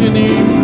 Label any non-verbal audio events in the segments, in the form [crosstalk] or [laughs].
your name.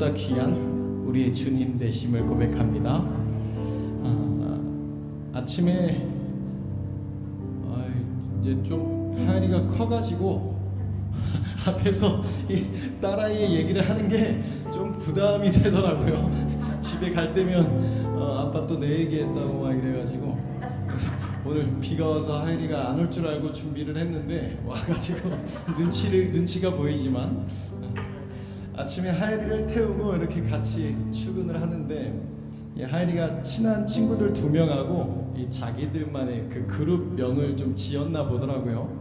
금보다 귀한 우리의 주님 되심을 고백합니다. 아, 아침에 아, 이제 좀 하연이가 커가지고 [laughs] 앞에서 이 딸아이의 얘기를 하는 게 좀 부담이 되더라고요. [laughs] 집에 갈 때면 어, 아빠 또 내 얘기했다고 막 이래가지고 [laughs] 오늘 비가 와서 하연이가 안 올 줄 알고 준비를 했는데 와가지고 눈치를 눈치가 보이지만 아침에 하이리를 태우고 이렇게 같이 출근을 하는데 이 하이리가 친한 친구들 두 명하고 이 자기들만의 그 그룹 명을 좀 지었나 보더라고요.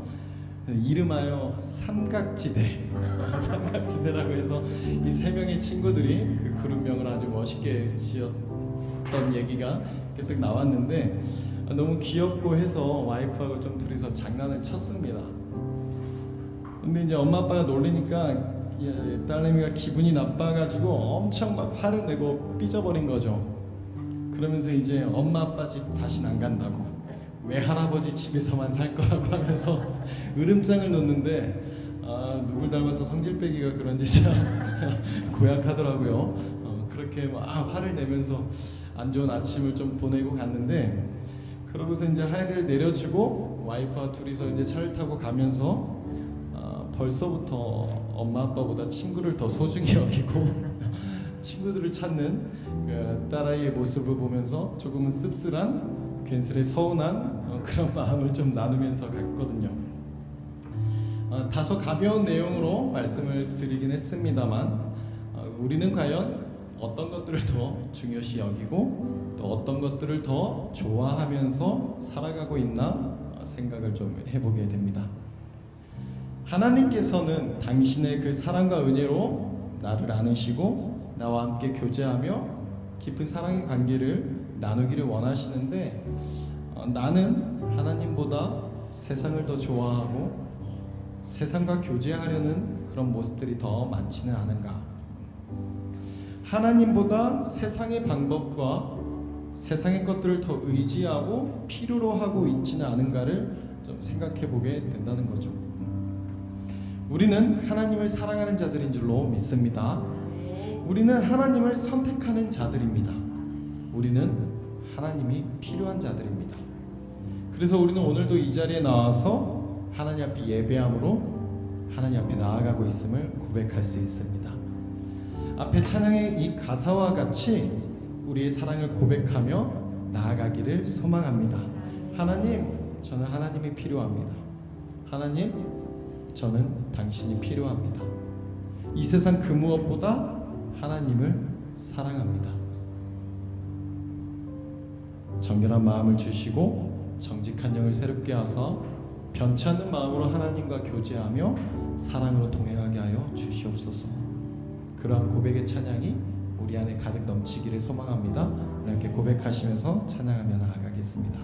이름하여 삼각지대, [laughs] 삼각지대라고 해서 이 세 명의 친구들이 그 그룹명을 아주 멋있게 지었던 얘기가 딱 나왔는데 너무 귀엽고 해서 와이프하고 좀 둘이서 장난을 쳤습니다. 근데 이제 엄마 아빠가 놀리니까 이 딸내미가 기분이 나빠가지고 엄청 막 화를 내고 삐져버린 거죠. 그러면서 이제 엄마 아빠 집 다시는 안 간다고 외할아버지 집에서만 살 거라고 [laughs] 하면서 으름장을 놓는데 아, 누굴 닮아서 성질 빼기가 그런지 참 [laughs] 고약하더라고요. 어, 그렇게 막 화를 내면서 안 좋은 아침을 좀 보내고 갔는데 그러고서 이제 하이를 내려주고 와이프와 둘이서 이제 차를 타고 가면서 아, 벌써부터 엄마 아빠보다 친구를 더 소중히 [laughs] 여기고 친구들을 찾는 그 딸아이의 모습을 보면서 조금은 씁쓸한 괜스레 서운한 어, 그런 마음을 좀 나누면서 갔거든요. 어, 다소 가벼운 내용으로 말씀을 드리긴 했습니다만 어, 우리는 과연 어떤 것들을 더 중요시 여기고 또 어떤 것들을 더 좋아하면서 살아가고 있나 어, 생각을 좀 해보게 됩니다. 하나님께서는 당신의 그 사랑과 은혜로 나를 안으시고 나와 함께 교제하며 깊은 사랑의 관계를 나누기를 원하시는데 어, 나는 하나님보다 세상을 더 좋아하고 세상과 교제하려는 그런 모습들이 더 많지는 않은가? 하나님보다 세상의 방법과 세상의 것들을 더 의지하고 필요로 하고 있지는 않은가를 좀 생각해 보게 된다는 거죠. 우리는 하나님을 사랑하는 자들인 줄로 믿습니다. 우리는 하나님을 선택하는 자들입니다. 우리는 하나님이 필요한 자들입니다. 그래서 우리는 오늘도 이 자리에 나와서 하나님 앞에 예배함으로 하나님 앞에 나아가고 있음을 고백할 수 있습니다. 앞에 찬양의 이 가사와 같이 우리의 사랑을 고백하며 나아가기를 소망합니다. 하나님, 저는 하나님이 필요합니다. 하나님, 저는 당신이 필요합니다. 이 세상 그 무엇보다 하나님을 사랑합니다. 정결한 마음을 주시고 정직한 영을 새롭게 하사 변치 않는 마음으로 하나님과 교제하며 사랑으로 동행하게 하여 주시옵소서. 그러한 고백의 찬양이 우리 안에 가득 넘치기를 소망합니다. 이렇게 고백하시면서 찬양하며 나아가겠습니다.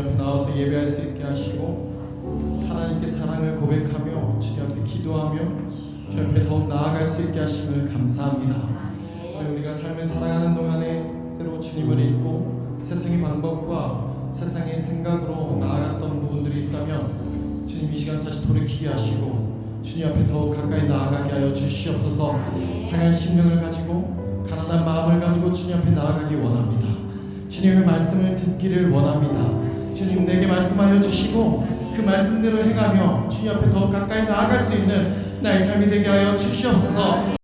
앞에 나와서 예배할 수 있게 하시고 하나님께 사랑을 고백하며 주 앞에 기도하며 주 앞에 더욱 나아갈 수 있게 하심을 감사합니다. 우리가 삶을 살아가는 동안에 때로 주님을 잊고 세상의 방법과 세상의 생각으로 나아갔던 부분들이 있다면 주님 이 시간 다시 돌이키게 하시고 주님 앞에 더욱 가까이 나아가게 하여 주시옵소서. 상한 심령을 가지고 가난한 마음을 가지고 주님 앞에 나아가기 원합니다. 주님의 말씀을 듣기를 원합니다 주님 내게 말씀하여 주시고 그 말씀대로 행하며 주님 앞에 더욱 가까이 나아갈 수 있는 나의 삶이 되게 하여 주시옵소서